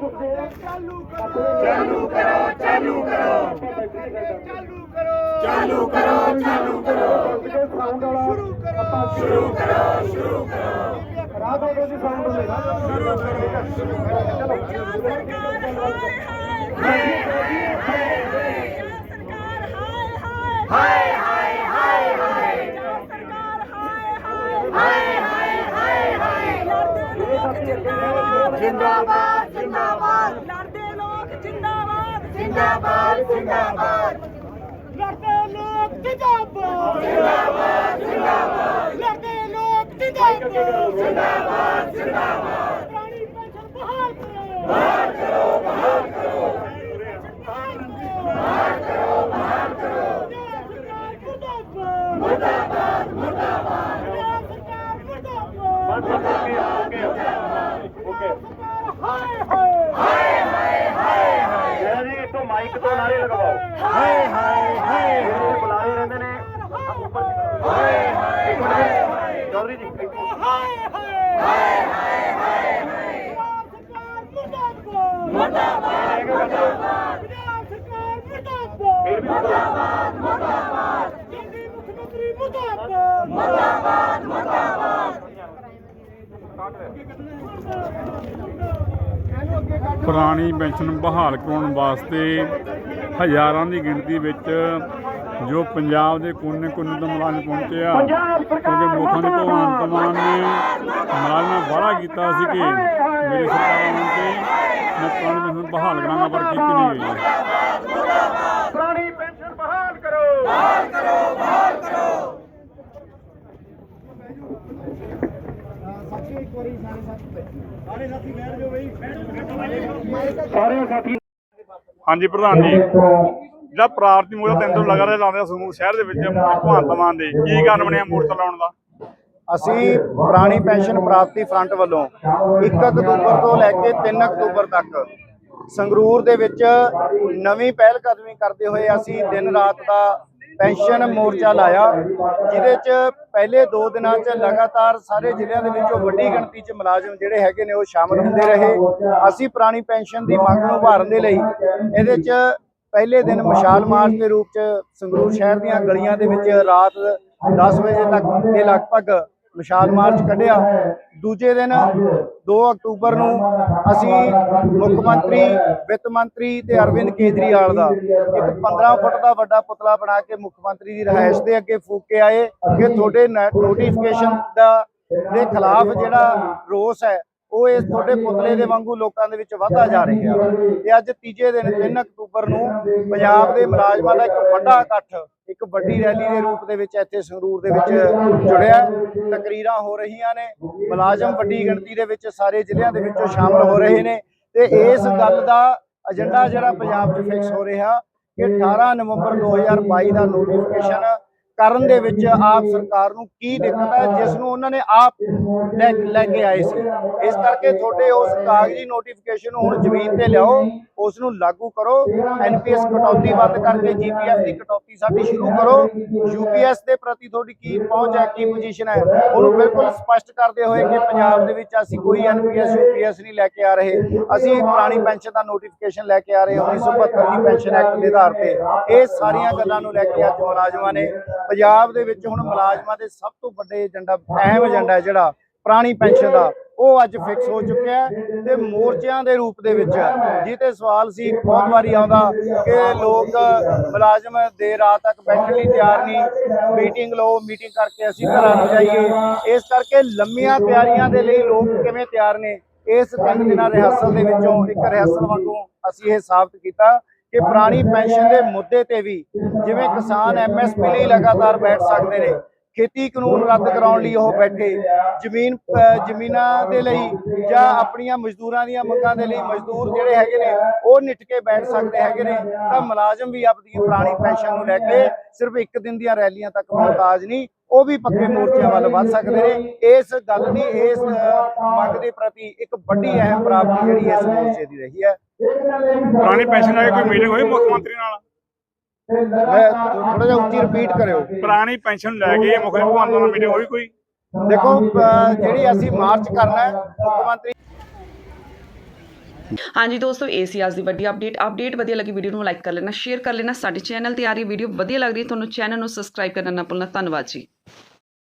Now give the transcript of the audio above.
ਕਰੋ ਚਾਲੂ ਕਰੋ ਚਾਲੂ ਕਰੋ ਚਾਲੂ ਕਰੋ ਚਾਲੂ ਕਰੋ ਸ਼ੁਰੂ ਕਰੋ ਸ਼ੁਰੂ ਕਰੋ ਰਾਧਾ ਜੀ ਸਾਊਂਡ ਹੋਵੇਗਾ ਸ਼ੁਰੂ ਕਰੋ ਹਾਏ ਹਾਏ ਹਾਏ ਹਾਏ ਸਰਕਾਰ ਹਾਏ ਹਾਏ ਹਾਏ ਹਾਏ ਹਾਏ ਲੜਦੇ ਲੋਕ ਜਿੰਦਾਬਾਦ ਜਿੰਦਾਬਾਦ। ਲੜਦੇ ਲੋਕ ਜਿੰਦਾਬਾਦ। ਜਿੰਦਾਬਾਦ ਜਿੰਦਾਬਾਦ। ਲੜਦੇ ਲੋਕ ਜਿੰਦਾਬਾਦ। ਜਿੰਦਾਬਾਦ ਜਿੰਦਾਬਾਦ। ਲੜਦੇ ਲੋਕ ਜਿੰਦਾਬਾਦ। ਜਿੰਦਾਬਾਦ ਜਿੰਦਾਬਾਦ। ਪ੍ਰਾਣੀ ਪੈਨਸ਼ਨ ਬਹਾਲ ਕਰੋ। ਬਹਾਲ ਕਰੋ ਬਹਾਲ ਕਰੋ। ਬਹਾਲ ਕਰੋ ਬਹਾਲ ਕਰੋ ਮੁਰਦਾਬਾਦ। ਮੁਰਦਾਬਾਦ ਸਰਕਾਰ ਮੁਰਦਾਬਾਦ। ਓਕੇ ਓਕੇ ਹਾਏ ਹਾਏ ਹਾਏ ਹਾਏ। ਹਾਏ ਜੀ ਇਤੋਂ ਮਾਈਕ ਤੋਂ ਨਾਰੇ ਲਗਵਾਓ ਹਾਏ ਹਾਏ ਹਾਏ। ਜਿਹੜੇ ਬੁਲਾਰੇ ਰਹਿੰਦੇ ਨੇ। ਹਾਏ ਹਾਏ। ਹਾਏ ਚੌਧਰੀ ਜੀ ਹਾਏ। ਹਾਏ ਹਾਏ ਹਾਏ ਹਾਏ। ਮੁਰਦਾਬਾਦ ਮੁਰਦਾਬਾਦ। ਮੁਰਦਾਬਾਦ। ਸਰਕਾਰ ਮੁਰਦਾਬਾਦ। ਮੁਰਦਾਬਾਦ ਦਿੱਲੀ ਮੁੱਖ ਮੰਤਰੀ ਮੁਰਦਾਬਾਦ ਮੁਰਦਾਬਾਦ ਮੁਰਦਾਬਾਦ ਪੁਰਾਣੀ ਪੈਨਸ਼ਨ ਬਹਾਲ ਕਰਾਉਣ ਵਾਸਤੇ ਹਜ਼ਾਰਾਂ ਦੀ ਗਿਣਤੀ ਵਿੱਚ ਜੋ ਪੰਜਾਬ ਦੇ ਕੋਨੇ-ਕੋਨੇ ਤੋਂ ਮੁਲਾਜ਼ਮ ਪਹੁੰਚੇ ਆ ਕਿਉਂਕਿ ਮੁੱਖਾਂ ਦੇ ਭਗਵੰਤ ਮਾਨ ਨੇ ਮੁਲਾਜ਼ਮਾਂ ਵਾਅਦਾ ਕੀਤਾ ਸੀ ਕਿ ਮੇਰੀ ਸਰਕਾਰ ਤੇ ਮੈਂ ਪੁਰਾਣੀ ਪੈਨਸ਼ਨ ਬਹਾਲ ਕਰਾਂਗਾ ਪਰ ਕੀਤੀ ਨਹੀਂ ਗਈ ਪੁਰਾਣੀ ਪੈਨਸ਼ਨ ਬਹਾਲ ਕਰੋ ਸਾਰੇ ਸਾਥੀ ਹਾਂਜੀ ਪ੍ਰਧਾਨ ਜੀ। ਜਿਹੜਾ ਪ੍ਰਾਰਤੀ ਮੋਰਚਾ ਤਿੰਨ ਤੋਂ ਲਗਾਤਾਰ ਲਾਉਂਦੇ ਸਮੂਹ ਸ਼ਹਿਰ ਦੇ ਵਿੱਚ ਭਗਵੰਤ ਮਾਨ ਦੇ। ਕੀ ਕਾਰਨ ਬਣਿਆ ਮੋਰਚਾ ਲਾਉਣ ਦਾ? ਅਸੀਂ ਪੁਰਾਣੀ ਪੈਨਸ਼ਨ ਪ੍ਰਾਪਤੀ ਫਰੰਟ ਵੱਲੋਂ 1 ਅਕਤੂਬਰ ਤੋਂ ਲੈ ਕੇ 3 ਅਕਤੂਬਰ ਤੱਕ ਸੰਗਰੂਰ ਦੇ ਵਿੱਚ ਨਵੀਂ ਪਹਿਲ ਕਦਮੀ ਕਰਦੇ ਹੋਏ ਅਸੀਂ ਦਿਨ ਰਾਤ ਦਾ ਪੈਨਸ਼ਨ ਮੋਰਚਾ ਲਾਇਆ, ਜਿਹਦੇ 'ਚ ਪਹਿਲੇ 2 ਦਿਨਾਂ 'ਚ ਲਗਾਤਾਰ ਸਾਰੇ ਜ਼ਿਲ੍ਹਿਆਂ ਦੇ ਵਿੱਚੋਂ ਵੱਡੀ ਗਿਣਤੀ 'ਚ ਮੁਲਾਜ਼ਮ ਜਿਹੜੇ ਹੈਗੇ ਨੇ ਉਹ ਸ਼ਾਮਲ ਹੁੰਦੇ ਰਹੇ। ਅਸੀਂ ਪੁਰਾਣੀ ਪੈਨਸ਼ਨ ਦੀ ਮੰਗ ਨੂੰ ਉਭਾਰਨ ਦੇ ਲਈ ਇਹਦੇ 'ਚ ਪਹਿਲੇ ਦਿਨ ਮਸ਼ਾਲ ਮਾਰਚ ਦੇ ਰੂਪ 'ਚ ਸੰਗਰੂਰ ਸ਼ਹਿਰ ਦੀਆਂ ਗਲੀਆਂ ਦੇ ਵਿੱਚ ਰਾਤ 10 ਵਜੇ ਤੱਕ ਦੇ ਲਗਭਗ ਮਸ਼ਾਲ ਮਾਰਚ ਕੱਢਿਆ। ਦੂਜੇ ਦਿਨ 2 ਅਕਤੂਬਰ ਨੂੰ ਅਸੀਂ ਮੁੱਖ ਮੰਤਰੀ ਵਿੱਤ ਮੰਤਰੀ ਤੇ ਅਰਵਿੰਦ ਕੇਜਰੀਵਾਲ ਦਾ। ਇੱਕ 15 ਫੁੱਟ ਦਾ ਵੱਡਾ ਪੁਤਲਾ ਬਣਾ ਕੇ ਮੁੱਖ ਮੰਤਰੀ ਦੀ ਰਿਹਾਇਸ਼ ਦੇ ਅੱਗੇ ਫੂਕ ਕੇ ਆਏ ਕਿ ਤੁਹਾਡੇ ਨੋਟੀਫਿਕੇਸ਼ਨ ਦਾ ਦੇ ਖਿਲਾਫ ਜਿਹੜਾ ਰੋਸ ਹੈ ਉਹ ਇਸ ਤੁਹਾਡੇ ਪੁਤਲੇ ਦੇ ਵਾਂਗੂ ਲੋਕਾਂ ਦੇ ਵਿੱਚ ਵਧਦਾ ਜਾ ਰਿਹਾ। ਤੇ ਅੱਜ ਤੀਜੇ ਦਿਨ 3 ਅਕਤੂਬਰ ਨੂੰ ਪੰਜਾਬ ਦੇ ਮੁਲਾਜ਼ਮਾਂ ਦਾ ਇੱਕ ਵੱਡਾ ਇਕੱਠ, ਇੱਕ ਵੱਡੀ ਰੈਲੀ ਦੇ ਰੂਪ ਦੇ ਵਿੱਚ ਇੱਥੇ ਸੰਗਰੂਰ ਦੇ ਵਿੱਚ ਜੁੜਿਆ। ਤਕਰੀਰਾਂ ਹੋ ਰਹੀਆਂ ਨੇ। ਮੁਲਾਜ਼ਮ ਵੱਡੀ ਗਿਣਤੀ ਦੇ ਵਿੱਚ ਸਾਰੇ ਜ਼ਿਲ੍ਹਿਆਂ ਦੇ ਵਿੱਚੋਂ ਸ਼ਾਮਲ ਹੋ ਰਹੇ ਨੇ। ਤੇ ਇਸ ਗੱਲ ਦਾ ਏਜੰਡਾ ਜਿਹੜਾ ਪੰਜਾਬ 'ਚ ਫਿਕਸ ਹੋ ਰਿਹਾ ਕਿ 18 ਨਵੰਬਰ 2022 ਦਾ ਨੋਟੀਫਿਕੇਸ਼ਨ ਕਰਨ ਦੇ ਵਿੱਚ ਆਪ ਸਰਕਾਰ ਨੂੰ ਕੀ ਦਿੱਕਤ ਹੈ, ਜਿਸ ਨੂੰ ਉਹਨਾਂ ਨੇ ਆਪ ਲੈ ਲੈ ਕੇ ਆਏ ਸੀ। ਇਸ ਕਰਕੇ ਤੁਹਾਡੇ ਉਸ ਕਾਗਜ਼ੀ ਨੋਟੀਫਿਕੇਸ਼ਨ ਨੂੰ ਹੁਣ ਜ਼ਮੀਨ ਤੇ ਲਿਆਓ, ਉਸ ਨੂੰ ਲਾਗੂ ਕਰੋ ਐਨਪੀਐਸ ਕਟੌਤੀ ਬੰਦ ਕਰਕੇ ਜੀਪੀਐਫ ਦੀ ਕਟੌਤੀ ਸਾਡੀ ਸ਼ੁਰੂ ਕਰੋ। ਯੂਪੀਐਸ ਦੇ ਪ੍ਰਤੀ ਤੁਹਾਡੀ ਕੀ ਪਹੁੰਚ ਹੈ, ਕੀ ਪੋਜੀਸ਼ਨ ਹੈ, ਉਹਨੂੰ ਬਿਲਕੁਲ ਸਪਸ਼ਟ ਕਰਦੇ ਹੋਏ ਕਿ ਪੰਜਾਬ ਦੇ ਵਿੱਚ ਅਸੀਂ ਕੋਈ ਐਨਪੀਐਸ ਯੂਪੀਐਸ ਨਹੀਂ ਲੈ ਕੇ ਆ ਰਹੇ। ਅਸੀਂ ਪੁਰਾਣੀ ਪੈਨਸ਼ਨ ਦਾ ਨੋਟੀਫਿਕੇਸ਼ਨ ਲੈ ਕੇ ਆ ਰਹੇ ਹਾਂ 1972 ਦੀ ਪੈਨਸ਼ਨ ਐਕਟ ਦੇ ਆਧਾਰ ਤੇ। ਇਹ ਸਾਰੀਆਂ ਗੱਲਾਂ ਨੂੰ ਲੈ ਕੇ ਅੱਜ ਮੁਲਾਜ਼ਮਾਂ ਨੇ ਪੰਜਾਬ ਦੇ ਵਿੱਚ ਹੁਣ ਮੁਲਾਜ਼ਮਾਂ ਦੇ ਸਭ ਤੋਂ ਵੱਡੇ ਏਜੰਡਾ, ਅਹਿਮ ਏਜੰਡਾ ਹੈ ਜਿਹੜਾ, ਪੁਰਾਣੀ ਪੈਨਸ਼ਨ ਦਾ, ਉਹ ਅੱਜ ਫਿਕਸ ਹੋ ਚੁੱਕਿਆ ਹੈ ਤੇ ਮੋਰਚਿਆਂ ਦੇ ਰੂਪ ਦੇ ਵਿੱਚ ਜਿਹਤੇ ਸਵਾਲ ਸੀ, ਬਹੁਤ ਵਾਰੀ ਆਉਂਦਾ ਕਿ ਲੋਕ ਮੁਲਾਜ਼ਮ ਦੇਰ ਰਾਤ ਤੱਕ ਬੈਠਣ ਲਈ ਤਿਆਰ ਨਹੀਂ ਮੀਟਿੰਗ ਲਓ ਮੀਟਿੰਗ ਕਰਕੇ ਅਸੀਂ ਘਰਾਂ ਨੂੰ ਜਾਈਏ, ਇਸ ਕਰਕੇ ਲੰਮੀਆਂ ਤਿਆਰੀਆਂ ਦੇ ਲਈ ਲੋਕ ਕਿਵੇਂ ਤਿਆਰ ਨੇ, ਇਸ ਤਿੰਨ ਦਿਨਾਂ ਰਿਹਰਸਲ ਦੇ ਵਿੱਚੋਂ ਇੱਕ ਰਿਹਰਸਲ ਵਾਂਗੂ ਅਸੀਂ ਇਹ ਸਾਬਤ ਕੀਤਾ। ਕਿ ਪੁਰਾਣੀ ਪੈਨਸ਼ਨ ਦੇ ਮੁੱਦੇ ਤੇ ਵੀ ਜਿਵੇਂ ਕਿਸਾਨ ਐਮਐਸਪੀ ਲਈ ਲਗਾਤਾਰ ਬੈਠ ਸਕਦੇ ਨੇ। ਖੇਤੀ ਕਾਨੂੰਨ ਰੱਦ ਕਰਾਉਣ ਲਈ ਉਹ ਬੈਠੇ। ਜ਼ਮੀਨ ਜ਼ਮੀਨਾਂ ਦੇ ਲਈ ਜਾਂ ਆਪਣੀਆਂ ਮਜ਼ਦੂਰਾਂ ਦੀਆਂ ਮੰਗਾਂ ਦੇ ਲਈ ਮਜ਼ਦੂਰ ਜਿਹੜੇ ਹੈਗੇ ਨੇ, ਉਹ ਨਿੱਟ ਕੇ ਬੈਠ ਸਕਦੇ ਹੈਗੇ ਨੇ। ਤਾਂ ਮੁਲਾਜ਼ਮ ਵੀ ਆਪਣੀ ਪੁਰਾਣੀ ਪੈਨਸ਼ਨ ਨੂੰ ਲੈ ਕੇ ਸਿਰਫ ਇੱਕ ਦਿਨ ਦੀਆਂ ਰੈਲੀਆਂ ਤੱਕ ਮੁਹਤਾਜ ਨਹੀਂ, ਉਹ ਵੀ ਪੱਕੇ ਮੋਰਚਿਆਂ ਵੱਲ ਵੱਧ ਸਕਦੇ ਨੇ। ਇਸ ਗੱਲ ਦੀ, ਇਸ ਮੰਗ ਦੇ ਪ੍ਰਤੀ ਇੱਕ ਵੱਡੀ ਅਹਿਮ ਪ੍ਰਾਪਤੀ ਜਿਹੜੀ ਇਸ ਮੋਰਚੇ ਦੀ ਰਹੀ ਹੈ। ਪੁਰਾਣੀ ਪੈਨਸ਼ਨ ਵਾਲੀ ਕੋਈ ਮੀਟਿੰਗ ਹੋਈ ਮੁੱਖ ਮੰਤਰੀ ਨਾਲ? ਮੈਂ ਥੋੜਾ ਜਿਹਾ ਉੱਚੀ ਰਿਪੀਟ ਕਰਿਓ। ਪੁਰਾਣੀ ਪੈਨਸ਼ਨ ਲੈ ਕੇ ਮੁੱਖ ਮੰਤਰੀ ਭਗਵੰਤ ਨਾਲ ਮੀਟਿੰਗ ਹੋਈ ਕੋਈ? ਦੇਖੋ ਜਿਹੜੀ ਅਸੀਂ ਮਾਰਚ ਕਰਨਾ ਹੈ ਮੁੱਖ ਮੰਤਰੀ ਹਾਂਜੀ ਦੋਸਤੋ ਇਹ ਸੀ ਅੱਜ ਦੀ ਵੱਡੀ ਅਪਡੇਟ ਅਪਡੇਟ ਵਧੀਆ ਲੱਗੀ ਵੀਡੀਓ ਨੂੰ ਲਾਈਕ ਕਰ ਲੈਣਾ ਸ਼ੇਅਰ ਕਰ ਲੈਣਾ। ਸਾਡੇ ਚੈਨਲ ਤੇ ਆ ਰਹੀ ਵੀਡੀਓ ਵਧੀਆ ਲੱਗ ਰਹੀ ਤੁਹਾਨੂੰ ਚੈਨਲ ਨੂੰ ਸਬਸਕ੍ਰਾਈਬ ਕਰਨਾ ਨਾ ਭੁੱਲਣਾ। ਧੰਨਵਾਦ ਜੀ।